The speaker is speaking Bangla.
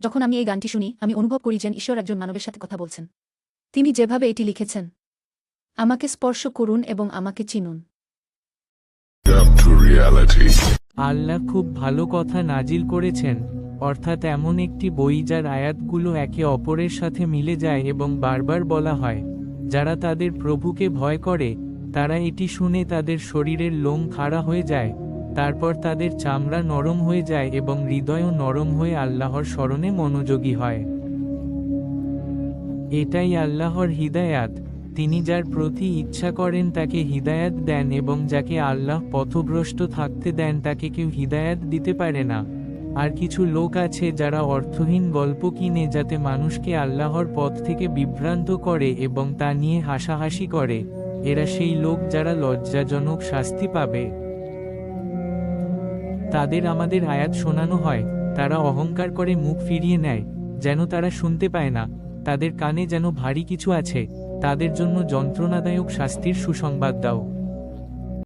যখন আমি এই গানটি শুনি আমি অনুভব করি যেন ঈশ্বর একজন মানবের সাথে কথা বলছেন। তিনি যেভাবে এটি লিখেছেন আমাকে স্পর্শ করুন এবং আমাকে চিনুন. আল্লাহ খুব ভালো কথা নাজিল করেছেন অর্থাৎ এমন একটি বই যার আয়াতগুলো একে অপরের সাথে মিলে যায় এবং বারবার বলা হয় যারা তাদের প্রভুকে ভয় করে তারা এটি শুনে তাদের শরীরের লোম খাড়া হয়ে যায়। তারপর তাদের চামড়া নরম হয়ে যায় এবং হৃদয়ও নরম হয়ে আল্লাহর স্মরণে মনোযোগী হয়। এটাই আল্লাহর হিদায়াত। তিনি যার প্রতি ইচ্ছা করেন তাকে হিদায়াত দেন এবং যাকে আল্লাহ পথভ্রষ্ট থাকতে দেন তাকে কেউ হিদায়াত দিতে পারে না। আর কিছু লোক আছে যারা অর্থহীন গল্প কিনে যাতে মানুষকে আল্লাহর পথ থেকে বিভ্রান্ত করে এবং তা নিয়ে হাসাহাসি করে। এরা সেই লোক যারা লজ্জাজনক শাস্তি পাবে। তাদের আমাদের আয়াত শোনানো হয়, তারা অহংকার করে মুখ ফিরিয়ে নেয়, যেন তারা শুনতে পায় না, তাদের কানে যেন ভারী কিছু আছে, তাদের জন্য যন্ত্রণাদায়ক শাস্তির সুসংবাদ দাও।